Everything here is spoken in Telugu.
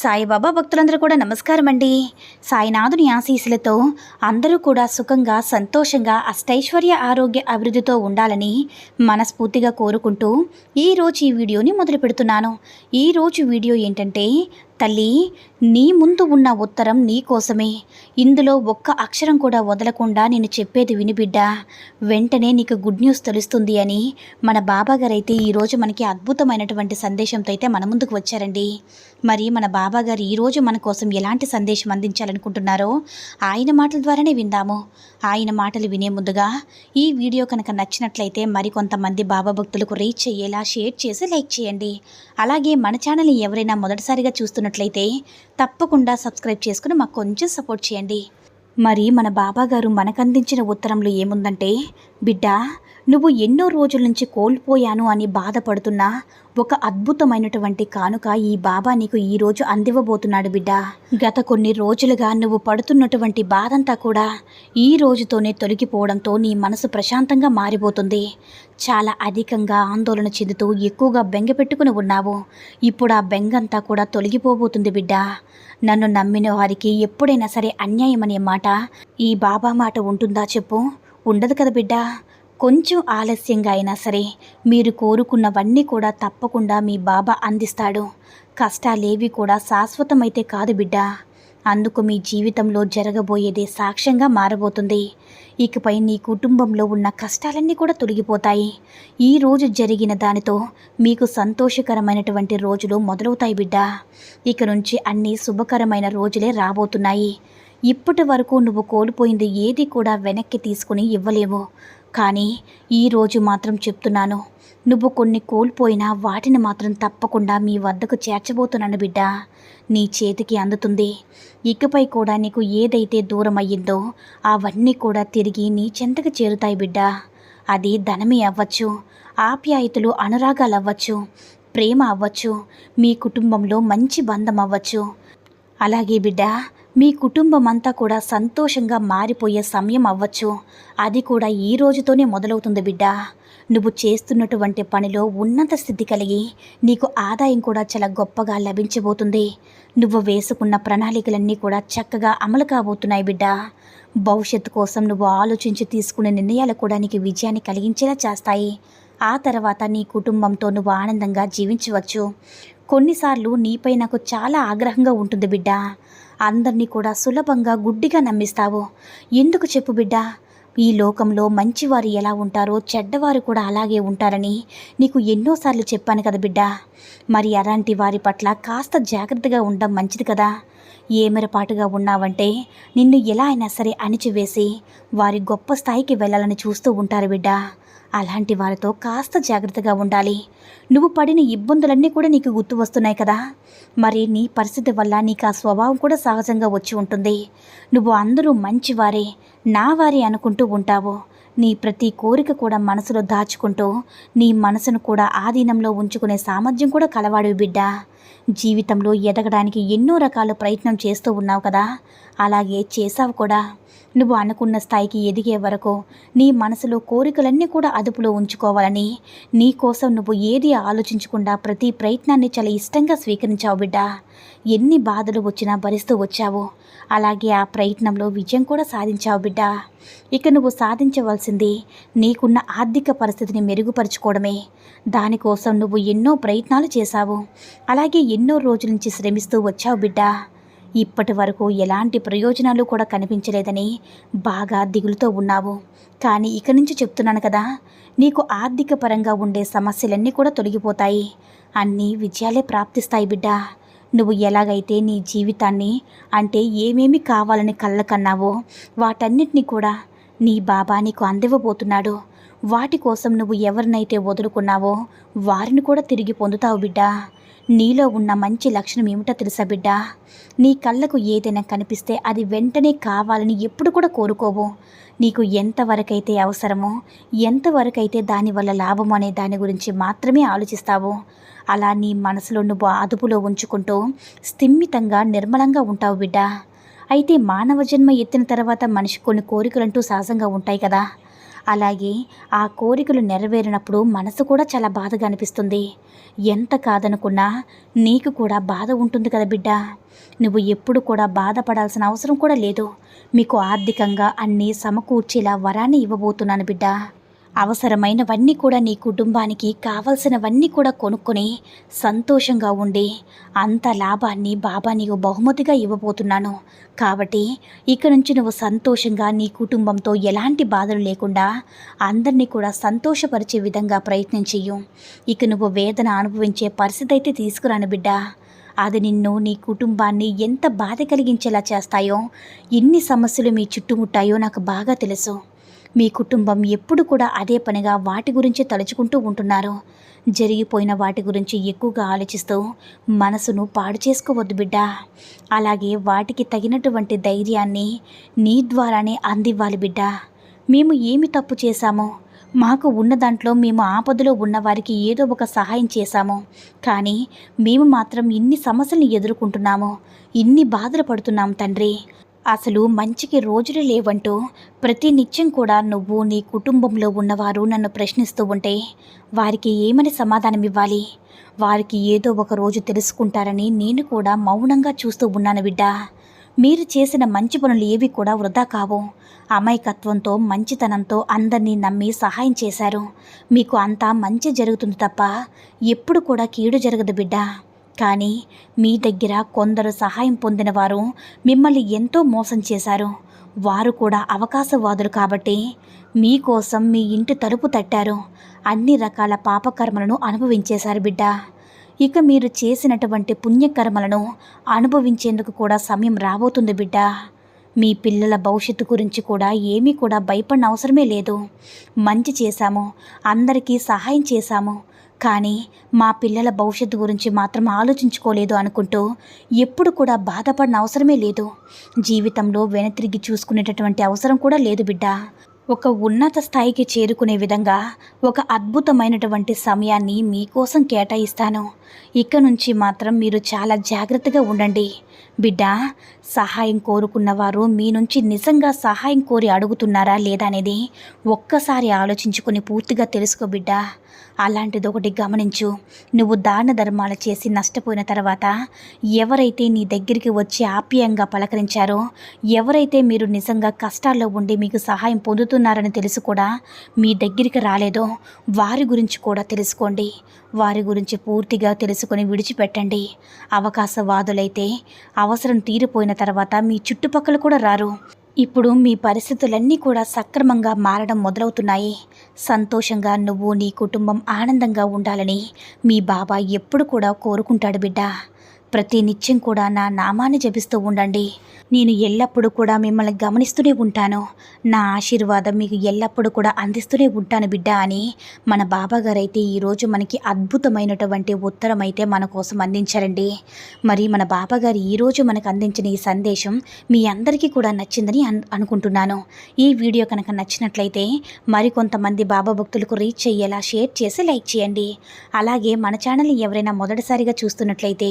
సాయిబాబా భక్తులందరూ కూడా నమస్కారం అండి సాయినాథుని ఆశీస్సులతో అందరూ కూడా సుఖంగా సంతోషంగా అష్టైశ్వర్య ఆరోగ్య అభివృద్ధితో ఉండాలని మనస్ఫూర్తిగా కోరుకుంటూ ఈరోజు ఈ వీడియోని మొదలు పెడుతున్నాను. ఈరోజు వీడియో ఏంటంటే తల్లి నీ ముందు ఉన్న ఉత్తరం నీ కోసమే. ఇందులో ఒక్క అక్షరం కూడా వదలకుండా నేను చెప్పేది వినిబిడ్డ వెంటనే నీకు గుడ్ న్యూస్ తెలుస్తుంది అని మన బాబాగారు అయితే ఈరోజు మనకి అద్భుతమైనటువంటి సందేశంతో అయితే మన ముందుకు వచ్చారండి. మరి మన బాబాగారు ఈరోజు మన కోసం ఎలాంటి సందేశం అందించాలనుకుంటున్నారో ఆయన మాటల ద్వారానే విందాము. ఆయన మాటలు వినే ముందుగా ఈ వీడియో కనుక నచ్చినట్లయితే మరికొంతమంది బాబా భక్తులకు రీచ్ అయ్యేలా షేర్ చేసి లైక్ చేయండి. అలాగే మన ఛానల్ని ఎవరైనా మొదటిసారిగా చూస్తున్నట్లయితే తప్పకుండా సబ్స్క్రైబ్ చేసుకుని మాకు కొంచెం సపోర్ట్ చేయండి. మరి మన బాబాగారు మనకందించిన ఉత్తరంలో ఏముందంటే బిడ్డ నువ్వు ఎన్నో రోజుల నుంచి కోల్పోయాను అని బాధపడుతున్నా. ఒక అద్భుతమైనటువంటి కానుక ఈ బాబా నీకు ఈ రోజు అందివ్వబోతున్నాడు బిడ్డ. గత కొన్ని రోజులుగా నువ్వు పడుతున్నటువంటి బాధంతా కూడా ఈ రోజుతోనే తొలగిపోవడంతో నీ మనసు ప్రశాంతంగా మారిపోతుంది. చాలా అధికంగా ఆందోళన చెందుతూ ఎక్కువగా బెంగ పెట్టుకుని ఉన్నావు. ఇప్పుడు ఆ బెంగంతా కూడా తొలగిపోబోతుంది బిడ్డ. నన్ను నమ్మిన వారికి ఎప్పుడైనా సరే అన్యాయం అనే మాట ఈ బాబా మాట ఉంటుందా చెప్పు? ఉండదు కదా బిడ్డ. కొంచెం ఆలస్యంగా అయినా సరే మీరు కోరుకున్నవన్నీ కూడా తప్పకుండా మీ బాబా అందిస్తాడు. కష్టాలేవి కూడా శాశ్వతమైతే కాదు బిడ్డ. అందుకు మీ జీవితంలో జరగబోయేదే సాక్ష్యంగా మారబోతుంది. ఇకపై నీ కుటుంబంలో ఉన్న కష్టాలన్నీ కూడా తొలగిపోతాయి. ఈ రోజు జరిగిన దానితో మీకు సంతోషకరమైనటువంటి రోజులు మొదలవుతాయి బిడ్డ. ఇక నుంచి అన్ని శుభకరమైన రోజులే రాబోతున్నాయి. ఇప్పటి వరకు నువ్వు కోల్పోయింది ఏది కూడా వెనక్కి తీసుకుని ఇవ్వలేవు. కానీ ఈరోజు మాత్రం చెప్తున్నాను. నువ్వు కొన్ని కోల్పోయినా వాటిని మాత్రం తప్పకుండా మీ వద్దకు చేర్చబోతున్నాను బిడ్డ. నీ చేతికి అందుతుంది. ఇకపై కూడా నీకు ఏదైతే దూరం అయ్యిందో అవన్నీ కూడా తిరిగి నీ చెంతకు చేరుతాయి బిడ్డ. అది ధనమే అవ్వచ్చు. ఆప్యాయతలు అనురాగాలు అవ్వచ్చు ప్రేమ అవ్వచ్చు. మీ కుటుంబంలో మంచి బంధం అవ్వచ్చు. అలాగే బిడ్డ మీ కుటుంబం అంతా కూడా సంతోషంగా మారిపోయే సమయం అవ్వచ్చు. అది కూడా ఈ రోజుతోనే మొదలవుతుంది బిడ్డ. నువ్వు చేస్తున్నటువంటి పనిలో ఉన్నత స్థితి కలిగి నీకు ఆదాయం కూడా చాలా గొప్పగా లభించబోతుంది. నువ్వు వేసుకున్న ప్రణాళికలన్నీ కూడా చక్కగా అమలు కాబోతున్నాయి బిడ్డ. భవిష్యత్తు కోసం నువ్వు ఆలోచించి తీసుకునే నిర్ణయాలు కూడా నీకు విజయాన్ని కలిగించేలా చేస్తాయి. ఆ తర్వాత నీ కుటుంబంతో నువ్వు ఆనందంగా జీవించవచ్చు. కొన్నిసార్లు నీపై నాకు చాలా ఆగ్రహంగా ఉంటుంది బిడ్డ. అందరినీ కూడా సులభంగా గుడ్డిగా నమ్మిస్తావు. ఎందుకు చెప్పు బిడ్డ? ఈ లోకంలో మంచివారు ఎలా ఉంటారో చెడ్డవారు కూడా అలాగే ఉంటారని నీకు ఎన్నోసార్లు చెప్పాను కదా బిడ్డ. మరి అలాంటి వారి పట్ల కాస్త జాగ్రత్తగా ఉండడం మంచిది కదా. ఏమెరపాటుగా ఉన్నావంటే నిన్ను ఎలా అయినా సరే అణిచివేసి వారి గొప్ప స్థాయికి వెళ్ళాలని చూస్తూ ఉంటారు బిడ్డ. అలాంటి వారితో కాస్త జాగ్రత్తగా ఉండాలి. నువ్వు పడిన ఇబ్బందులన్నీ కూడా నీకు గుర్తు వస్తున్నాయి కదా. మరి నీ పరిస్థితి వల్ల నీకు ఆ స్వభావం కూడా సహజంగా వచ్చి ఉంటుంది. నువ్వు అందరూ మంచివారే నా వారే అనుకుంటూ ఉంటావు. నీ ప్రతి కోరిక కూడా మనసులో దాచుకుంటూ నీ మనసును కూడా ఆధీనంలో ఉంచుకునే సామర్థ్యం కూడా కలవాడు బిడ్డ. జీవితంలో ఎదగడానికి ఎన్నో రకాల ప్రయత్నం చేస్తూ ఉన్నావు కదా. అలాగే చేసావు కూడా. నువ్వు అనుకున్న స్థాయికి ఎదిగే వరకు నీ మనసులో కోరికలన్నీ కూడా అదుపులో ఉంచుకోవాలని నీ కోసం నువ్వు ఏది ఆలోచించకుండా ప్రతి ప్రయత్నాన్ని చాలా ఇష్టంగా స్వీకరించావు బిడ్డ. ఎన్ని బాధలు వచ్చినా భరిస్తూ వచ్చావు. అలాగే ఆ ప్రయత్నంలో విజయం కూడా సాధించావు బిడ్డ. ఇక నువ్వు సాధించవలసింది నీకున్న ఆర్థిక పరిస్థితిని మెరుగుపరుచుకోవడమే. దానికోసం నువ్వు ఎన్నో ప్రయత్నాలు చేశావు. అలాగే ఎన్నో రోజుల నుంచి శ్రమిస్తూ వచ్చావు బిడ్డ. ఇప్పటి వరకు ఎలాంటి ప్రయోజనాలు కూడా కనిపించలేదని బాగా దిగులుతో ఉన్నావు. కానీ ఇక నుంచి చెప్తున్నాను కదా నీకు ఆర్థిక పరంగా ఉండే సమస్యలన్నీ కూడా తొలగిపోతాయి. అన్నీ విజయాలే ప్రాప్తిస్తాయి బిడ్డ. నువ్వు ఎలాగైతే నీ జీవితాన్ని అంటే ఏమేమి కావాలని కళ్ళకన్నావో వాటన్నిటినీ కూడా నీ బాబా నీకు అందివ్వబోతున్నాడు. వాటి కోసం నువ్వు ఎవరినైతే వదులుకున్నావో వారిని కూడా తిరిగి పొందుతావు బిడ్డా. నీలో ఉన్న మంచి లక్షణం ఏమిటో తెలుసా బిడ్డ? నీ కళ్ళకు ఏదైనా కనిపిస్తే అది వెంటనే కావాలని ఎప్పుడు కూడా కోరుకోవు. నీకు ఎంతవరకైతే అవసరమో ఎంతవరకైతే దానివల్ల లాభం అనే దాని గురించి మాత్రమే ఆలోచిస్తావు. అలా నీ మనసులో నువ్వు అదుపులో ఉంచుకుంటూ స్థిమ్మితంగా నిర్మలంగా ఉంటావు బిడ్డ. అయితే మానవ జన్మ ఎత్తిన తర్వాత మనిషి కొన్ని కోరికలంటూ సహజంగా ఉంటాయి కదా. అలాగే ఆ కోరికలు నెరవేరినప్పుడు మనసు కూడా చాలా బాధగా అనిపిస్తుంది. ఎంత కాదనుకున్నా నీకు కూడా బాధ ఉంటుంది కదా బిడ్డ. నువ్వు ఎప్పుడు కూడా బాధపడాల్సిన అవసరం కూడా లేదు. మీకు ఆర్థికంగా అన్నీ సమకూర్చేలా వరాన్ని ఇవ్వబోతున్నాను బిడ్డ. అవసరమైనవన్నీ కూడా నీ కుటుంబానికి కావలసినవన్నీ కూడా కొనుక్కొని సంతోషంగా ఉండి అంత లాభాన్ని బాబా నీకు బహుమతిగా ఇవ్వబోతున్నాను. కాబట్టి ఇక నుంచి నువ్వు సంతోషంగా నీ కుటుంబంతో ఎలాంటి బాధలు లేకుండా అందరినీ కూడా సంతోషపరిచే విధంగా ప్రయత్నం చెయ్యు. ఇక నువ్వు వేదన అనుభవించే పరిస్థితి అయితే తీసుకురాను బిడ్డ. అది నిన్ను నీ కుటుంబాన్ని ఎంత బాధ కలిగించేలా చేస్తాయో ఎన్ని సమస్యలు మీ చుట్టుముట్టాయో నాకు బాగా తెలుసు. మీ కుటుంబం ఎప్పుడు కూడా అదే పనిగా వాటి గురించి తలుచుకుంటూ ఉంటున్నారు. జరిగిపోయిన వాటి గురించి ఎక్కువగా ఆలోచిస్తూ మనసును పాడు చేసుకోవద్దు బిడ్డ. అలాగే వాటికి తగినటువంటి ధైర్యాన్ని నీ ద్వారానే అందివ్వాలి బిడ్డ. మేము ఏమి తప్పు చేశామో? మాకు ఉన్న దాంట్లో మేము ఆపదలో ఉన్న వారికి ఏదో ఒక సహాయం చేశాము. కానీ మేము మాత్రం ఇన్ని సమస్యల్ని ఎదుర్కొంటున్నాము. ఇన్ని బాధలు పడుతున్నాం తండ్రి. అసలు మంచికి రోజులు లేవంటూ ప్రతి నిత్యం కూడా నువ్వు నీ కుటుంబంలో ఉన్నవారు నన్ను ప్రశ్నిస్తూ ఉంటే వారికి ఏమని సమాధానం ఇవ్వాలి వారికి ఏదో ఒక రోజు తెలుసుకుంటారని నేను కూడా మౌనంగా చూస్తూ ఉన్నాను బిడ్డా. మీరు చేసిన మంచి పనులు ఏవి కూడా వృధా కావు. అమాయకత్వంతో మంచితనంతో అందరినీ నమ్మి సహాయం చేశారు. మీకు అంతా మంచి జరుగుతుంది తప్ప ఎప్పుడు కూడా కీడు జరగదు బిడ్డ. కానీ మీ దగ్గర కొందరు సహాయం పొందిన వారు మిమ్మల్ని ఎంతో మోసం చేశారు. వారు కూడా అవకాశవాదులు కాబట్టి మీకోసం మీ ఇంటి తలుపు తట్టారు. అన్ని రకాల పాపకర్మలను అనుభవించేశారు బిడ్డ. ఇక మీరు చేసినటువంటి పుణ్యకర్మలను అనుభవించేందుకు కూడా సమయం రాబోతుంది బిడ్డ. మీ పిల్లల భవిష్యత్తు గురించి కూడా ఏమీ కూడా భయపడిన అవసరమే లేదు. మంచి చేశాము. అందరికీ సహాయం చేశాము. కానీ మా పిల్లల భవిష్యత్తు గురించి మాత్రం ఆలోచించుకోలేదు అనుకుంటూ ఎప్పుడు కూడా బాధపడిన అవసరమే లేదు. జీవితంలో వెనతిరిగి చూసుకునేటటువంటి అవసరం కూడా లేదు బిడ్డ. ఒక ఉన్నత స్థాయికి చేరుకునే విధంగా ఒక అద్భుతమైనటువంటి సమయాన్ని మీకోసం కేటాయిస్తాను. ఇక నుంచి మాత్రం మీరు చాలా జాగ్రత్తగా ఉండండి. బిడ్డ సహాయం కోరుకున్నవారు మీ నుంచి నిజంగా సహాయం కోరి అడుగుతున్నారా లేదా అనేది ఒక్కసారి ఆలోచించుకొని పూర్తిగా తెలుసుకో బిడ్డ. అలాంటిది ఒకటి గమనించు. నువ్వు దాన ధర్మాలు చేసి నష్టపోయిన తర్వాత ఎవరైతే నీ దగ్గరికి వచ్చి ఆప్యాయంగా పలకరించారో ఎవరైతే మీరు నిజంగా కష్టాల్లో ఉండి మీకు సహాయం పొందుతున్నారని తెలుసు కూడా మీ దగ్గరికి రాలేదో వారి గురించి కూడా తెలుసుకోండి. వారి గురించి పూర్తిగా తెలుసుకొని విడిచిపెట్టండి. అవకాశవాదులైతే అవసరం తీరిపోయిన తర్వాత మీ చుట్టుపక్కల కూడా రారు. ఇప్పుడు మీ పరిస్థితులన్నీ కూడా సక్రమంగా మారడం మొదలవుతున్నాయి. సంతోషంగా నువ్వు నీ కుటుంబం ఆనందంగా ఉండాలని మీ బాబా ఎప్పుడు కూడా కోరుకుంటాడు బిడ్డ. ప్రతి నిత్యం కూడా నా నామాన్ని జపిస్తూ ఉండండి. నేను ఎల్లప్పుడూ కూడా మిమ్మల్ని గమనిస్తూనే ఉంటాను. నా ఆశీర్వాదం మీకు ఎల్లప్పుడూ కూడా అందిస్తూనే ఉంటాను బిడ్డ అని మన బాబాగారు అయితే ఈరోజు మనకి అద్భుతమైనటువంటి ఉత్తరం అయితే మన కోసం అందించారండి. మరి మన బాబాగారు ఈరోజు మనకు అందించిన ఈ సందేశం మీ అందరికీ కూడా నచ్చిందని అనుకుంటున్నాను. ఈ వీడియో కనుక నచ్చినట్లయితే మరికొంతమంది బాబా భక్తులకు రీచ్ అయ్యేలా షేర్ చేసి లైక్ చేయండి. అలాగే మన ఛానల్ని ఎవరైనా మొదటిసారిగా చూస్తున్నట్లయితే